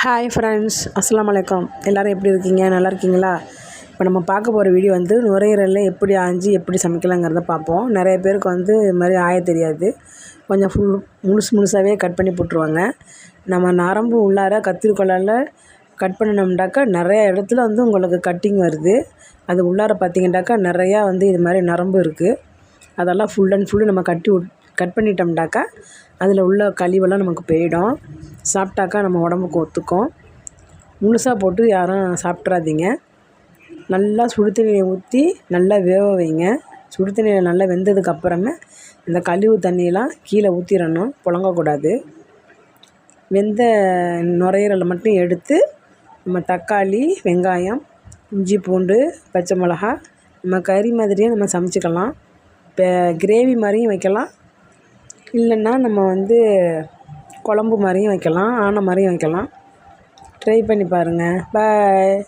Hi friends அஸ்லாம் வலைக்கம் எல்லோரும் எப்படி இருக்கீங்க? நல்லா இருக்கீங்களா? இப்போ நம்ம பார்க்க போகிற வீடியோ வந்து நுரையீரலில் எப்படி ஆஞ்சி எப்படி சமைக்கலாங்கிறத பார்ப்போம். நிறைய பேருக்கு வந்து இது மாதிரி ஆய தெரியாது. கொஞ்சம் ஃபுல் முழுசு முழுசாகவே கட் பண்ணி போட்டுருவாங்க. நம்ம நரம்பு உள்ளார கத்திரிக்கொள்ளால் கட் பண்ணினோம்னாக்கா நிறைய இடத்துல வந்து உங்களுக்கு கட்டிங் வருது. அது உள்ளார பார்த்தீங்கன்னாக்கா நிறையா வந்து இது மாதிரி நரம்பு இருக்குது அதெல்லாம் ஃபுல் அண்ட் ஃபுல்லு நம்ம கட்டி கட் பண்ணிட்டோம்னாக்கா அதில் உள்ள கழிவெல்லாம் நமக்கு போயிடும். சாப்பிட்டாக்கா நம்ம உடம்புக்கு ஒத்துக்கும். முழுசாக போட்டு யாரும் சாப்பிட்றாதீங்க. நல்லா சுடு தண்ணியை ஊற்றி நல்லா வேக வைங்க. சுடு தண்ணியில் நல்லா வெந்ததுக்கு அப்புறமே இந்த கழிவு தண்ணியெலாம் கீழே ஊற்றிடணும் புழங்கக்கூடாது. வெந்த நுரையீரலை மட்டும் எடுத்து நம்ம தக்காளி வெங்காயம் இஞ்சி பூண்டு பச்சை மிளகா நம்ம கறி மாதிரியே நம்ம சமைச்சிக்கலாம். இப்போ கிரேவி மாதிரியும் வைக்கலாம். இல்லைன்னா நம்ம வந்து குழம்பு மாதிரியும் வைக்கலாம் ஆனை மாதிரியும் வைக்கலாம். ட்ரை பண்ணி பாருங்கள் பாய்